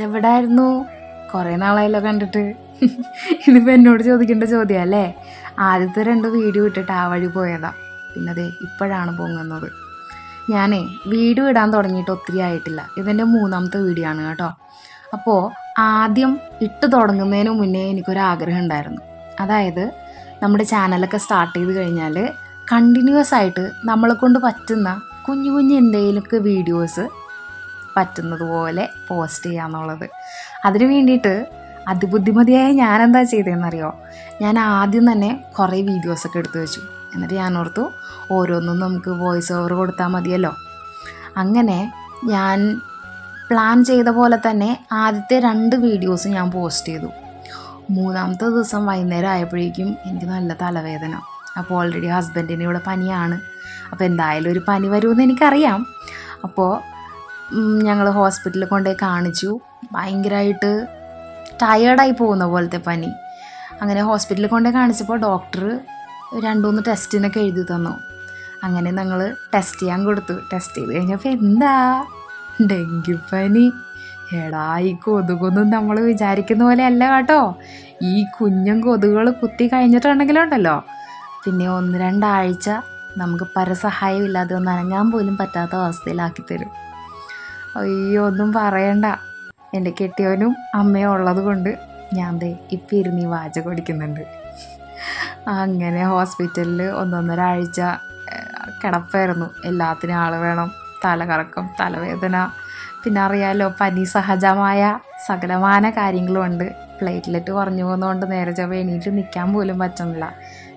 എവിടായിരുന്നു? കുറേ നാളായല്ലോ കണ്ടിട്ട്. ഇതിപ്പോൾ എന്നോട് ചോദിക്കേണ്ട ചോദ്യം അല്ലേ? ആദ്യത്തെ രണ്ട് വീഡിയോ ഇട്ടിട്ട് ആ വഴി പോയതാ. പിന്നെ അതെ ഇപ്പോഴാണ് പൊങ്ങുന്നത്. ഞാനേ വീഡിയോ ഇടാൻ തുടങ്ങിയിട്ട് ഒത്തിരി ആയിട്ടില്ല. ഇതെന്റെ മൂന്നാമത്തെ വീഡിയോ ആണ് കേട്ടോ. അപ്പോൾ ആദ്യം ഇട്ട് തുടങ്ങുന്നതിന് മുന്നേ എനിക്കൊരാഗ്രഹം ഉണ്ടായിരുന്നു. അതായത് നമ്മുടെ ചാനലൊക്കെ സ്റ്റാർട്ട് ചെയ്ത് കഴിഞ്ഞാൽ കണ്ടിന്യൂസ് ആയിട്ട് നമ്മളെ കൊണ്ട് പറ്റുന്ന കുഞ്ഞു കുഞ്ഞു എന്തെങ്കിലുമൊക്കെ വീഡിയോസ് പറ്റുന്നത് പോസ്റ്റ് ചെയ്യുക എന്നുള്ളത് അതിന് വേണ്ടിയിട്ട് അതിബുദ്ധിമതിയായ ഞാൻ എന്താ ചെയ്തതെന്നറിയോ ഞാൻ ആദ്യം തന്നെ കുറേ വീഡിയോസൊക്കെ എടുത്തു വെച്ചു. എന്നിട്ട് ഞാൻ ഓർത്തു ഓരോന്നും നമുക്ക് വോയിസ് ഓവർ കൊടുത്താൽ മതിയല്ലോ. അങ്ങനെ ഞാൻ പ്ലാൻ ചെയ്ത പോലെ തന്നെ ആദ്യത്തെ രണ്ട് വീഡിയോസ് ഞാൻ പോസ്റ്റ് ചെയ്തു. മൂന്നാമത്തെ ദിവസം വൈകുന്നേരം ആയപ്പോഴേക്കും എനിക്ക് നല്ല തലവേദന. അപ്പോൾ ഓൾറെഡി ഹസ്ബൻഡിന് ഇവിടെ പനിയാണ്. അപ്പോൾ എന്തായാലും ഒരു പനി വരുമെന്ന് എനിക്കറിയാം. അപ്പോൾ ഞങ്ങൾ ഹോസ്പിറ്റലിൽ കൊണ്ടുപോയി കാണിച്ചു. ഭയങ്കരമായിട്ട് ടയേർഡായി പോകുന്ന പോലത്തെ പനി. അങ്ങനെ ഹോസ്പിറ്റലിൽ കൊണ്ടുപോയി കാണിച്ചപ്പോൾ ഡോക്ടർ രണ്ട് മൂന്ന് ടെസ്റ്റിനൊക്കെ എഴുതി തന്നു. അങ്ങനെ ഞങ്ങൾ ടെസ്റ്റ് ചെയ്യാൻ കൊടുത്തു. ടെസ്റ്റ് ചെയ്ത് കഴിഞ്ഞപ്പോൾ എന്താ? ഡെങ്കിപ്പനി എടാ ഈ കൊതുകൊന്നും നമ്മൾ വിചാരിക്കുന്ന പോലെ അല്ല കേട്ടോ. ഈ കുഞ്ഞും കൊതുകുകൾ കുത്തി കഴിഞ്ഞിട്ടുണ്ടെങ്കിലുണ്ടല്ലോ. പിന്നെ ഒന്ന് രണ്ടാഴ്ച നമുക്ക് പരസഹായം ഇല്ലാതെ ഒന്ന് അനങ്ങാൻ പോലും പറ്റാത്ത അവസ്ഥയിലാക്കി തരും അയ്യോ ഒന്നും പറയണ്ട. എന്റെ കെട്ടിയവനും അമ്മയും ഉള്ളത് കൊണ്ട് ഞാൻ ദേ ഇപ്പം ഇരുന്ന് ഈ വാചകം അടിക്കുന്നുണ്ട് അങ്ങനെ ഹോസ്പിറ്റലിൽ ഒന്നൊന്നര ആഴ്ച കിടപ്പായിരുന്നു. എല്ലാത്തിനും ആൾ വേണം. തലകറക്കം തലവേദന. പിന്നെ അറിയാലോ പനി സഹജമായ സകലമാന കാര്യങ്ങളുമുണ്ട് പ്ലേറ്റ്ലെറ്റ് കുറഞ്ഞു പോകുന്നതുകൊണ്ട് നേരെ ചോ എണീറ്റ് നിൽക്കാൻ പോലും പറ്റുന്നില്ല.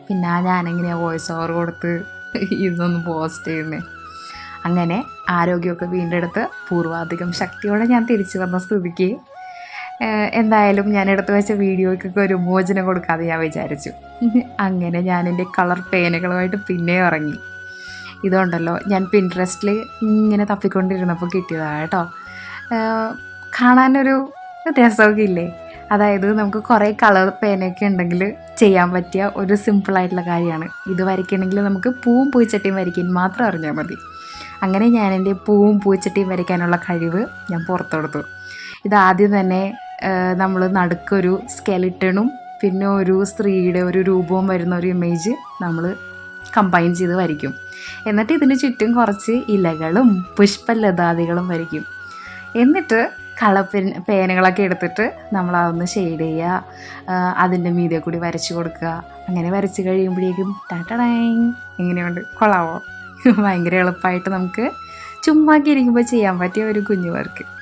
പിന്നെ ഞാനെങ്ങനെയാണ് വോയിസ് ഓവർ കൊടുത്ത് ഇതൊന്ന് പോസ്റ്റ് ചെയ്യുന്നത് അങ്ങനെ ആരോഗ്യമൊക്കെ വീണ്ടെടുത്ത് പൂർവാധികം ശക്തിയോടെ ഞാൻ തിരിച്ചു വന്ന സ്ഥിതിക്ക് എന്തായാലും ഞാൻ എടുത്തു വെച്ച വീഡിയോയ്ക്കൊക്കെ ഒരു മോചനം കൊടുക്കാതെ ഞാൻ വിചാരിച്ചു. അങ്ങനെ ഞാൻ എന്റെ കളർ പേനകളുമായിട്ട് പിന്നെ ഇറങ്ങി. ഇതുണ്ടല്ലോ ഞാൻ പിൻട്രസ്റ്റിൽ ഇങ്ങനെ തപ്പിക്കൊണ്ടിരുന്നപ്പോൾ കിട്ടിയതാണ് കേട്ടോ. കാണാനൊരു രസമൊക്കെ ഇല്ലേ അതായത് നമുക്ക് കുറേ കളർ പേനയൊക്കെ ഉണ്ടെങ്കിൽ ചെയ്യാൻ പറ്റിയ ഒരു സിമ്പിളായിട്ടുള്ള കാര്യമാണ്. ഇത് വരയ്ക്കണമെങ്കിൽ നമുക്ക് പൂവും പൂച്ചട്ടിയും വരയ്ക്കാൻ മാത്രം അറിഞ്ഞാൽ മതി. അങ്ങനെ ഞാൻ എന്റെ പൂവും പൂച്ചട്ടിയും വരയ്ക്കാനുള്ള കഴിവ് ഞാൻ പുറത്തെടുത്തു. ഇതാദ്യം തന്നെ നമ്മൾ നടുക്കൊരു സ്കെലിറ്റണും പിന്നെ ഒരു സ്ത്രീയുടെ ഒരു രൂപവും വരുന്ന ഒരു ഇമേജ് നമ്മൾ കമ്പൈൻ ചെയ്ത് വരയ്ക്കും. എന്നിട്ട് ഇതിന് ചുറ്റും കുറച്ച് ഇലകളും പുഷ്പലതാദികളും വരയ്ക്കും. എന്നിട്ട് കളർ പെൻ പേനകളൊക്കെ എടുത്തിട്ട് നമ്മൾ അതൊന്ന് ഷെയ്ഡ് ചെയ്യുക അതിന്റെ മീതെ കൂടി വരച്ചു കൊടുക്കുക. അങ്ങനെ വരച്ച് കഴിയുമ്പോഴേക്കും ടാറ്റടാങ് എങ്ങനെയുണ്ട് കൊള്ളാവോ? ഭയങ്കര എളുപ്പമായിട്ട് നമുക്ക് ചുമ്മാക്കി ഇരിക്കുമ്പോൾ ചെയ്യാൻ പറ്റിയ ഒരു കുഞ്ഞു വർക്ക്